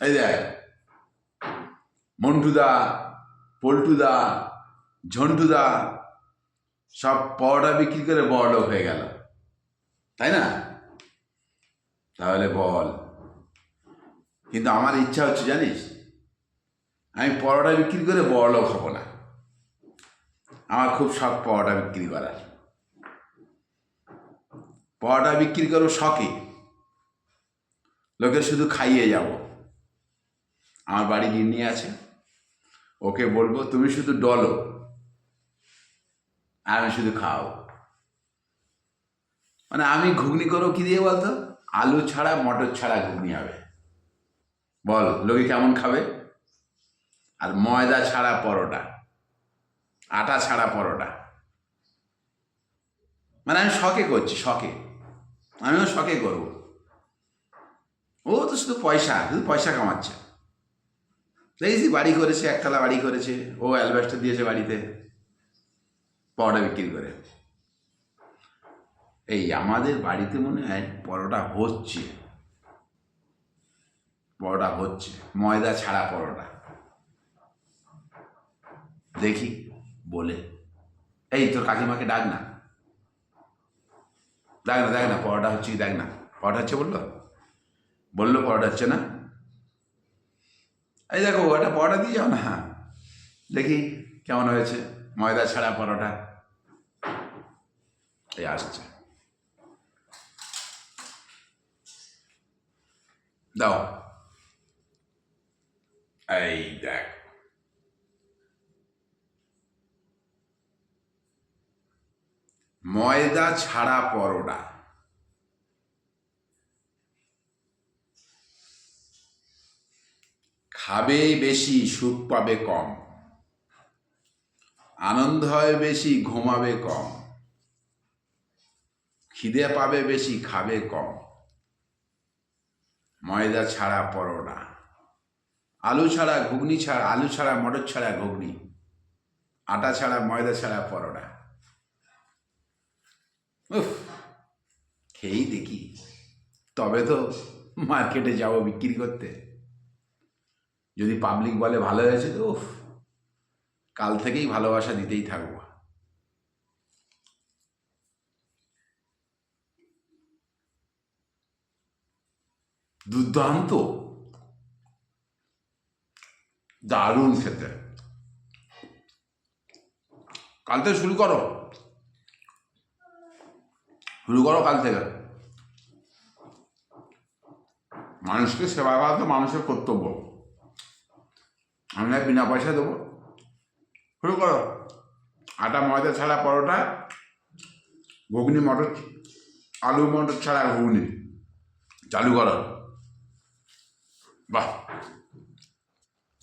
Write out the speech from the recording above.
এই দেখ, মন্টুদা, পল্টুদা, ঝন্টুদা, সব পরোটা বিক্রি করে বড়লোক হয়ে গেল। তাই না? তাহলে বল। কিন্তু আমার ইচ্ছা হচ্ছে জানিস, আমি পরোটা বিক্রি করে বড়লোক হব না। আমার খুব শখ পরোটা বিক্রি করার। পরোটা বিক্রি করব শখে। লোকে শুধু খাইয়ে যাব। আমার বাড়ি গিন্নি আছে। ওকে বলব, তুমি শুধু ডলো আমি শুধু খাও। মানে আমি ঘুগনি করো কি দিয়ে বলতো? আলু ছাড়া মটর ছাড়া ঘুগনি হবে। বল, লোকে কেমন খাবে? আর ময়দা ছাড়া পরোটা, আটা ছাড়া পরোটা। মানে আমি শখে করছি, শখে। আমিও শখে করব। ও তো শুধু পয়সা শুধু পয়সা কামাচ্ছে। দেখেছি বাড়ি করেছে, একতলা বাড়ি করেছে, ও অ্যালবাস্টার দিয়েছে বাড়িতে। পরোটা বিক্রি করে। এই আমাদের বাড়িতে মনে হয় পরোটা হচ্ছে। পরোটা হচ্ছে, ময়দা ছাড়া পরোটা। দেখি, বলে। এই তোর কাকিমাকে ডাক না। দেখ না দেখ না, পরোটা হচ্ছে কি দেখ না। পরোটা হচ্ছে বলল? বলল পরোটা হচ্ছে না? এই দেখো একটা পরোটা দিয়ে যাও না হ্যাঁ। দেখি কেমন হয়েছে, ময়দা ছাড়া পরোটা। এই আসছে। দাও। এই দেখ। ময়দা ছাড়া পরোটা। খাবে বেশি, সুখ পাবে কম। আনন্দ হয় বেশি, ঘুমাবে কম। খিদে পাবে বেশি, খাবে কম। ময়দা ছাড়া পরোটা। আলু ছাড়া ঘুগনি ছাড়া, আলু ছাড়া মটর ছাড়া ঘুগনি। আটা ছাড়া ময়দা ছাড়া পরোটা। উফ, খেয়েই দেখি। তবে তো মার্কেটে যাব বিক্রি করতে। যদি পাবলিক বলে ভালো হয়েছে তো উফ, কাল থেকেই ভালোবাসা দিতেই থাকব। দুর্দান্ত। দারুণ খেতে। কাল থেকে শুরু করো। শুরু করো কাল থেকে। মানুষকে সেবা করা তো মানুষের কর্তব্য। আমি না বিনা পয়সা দেবো। শুরু করো। আটা, ময়দা ছাড়া পরোটা, ঘুগনি, মটর, আলু, মটর ছাড়া ঘুগনি। চালু করো। বাহ।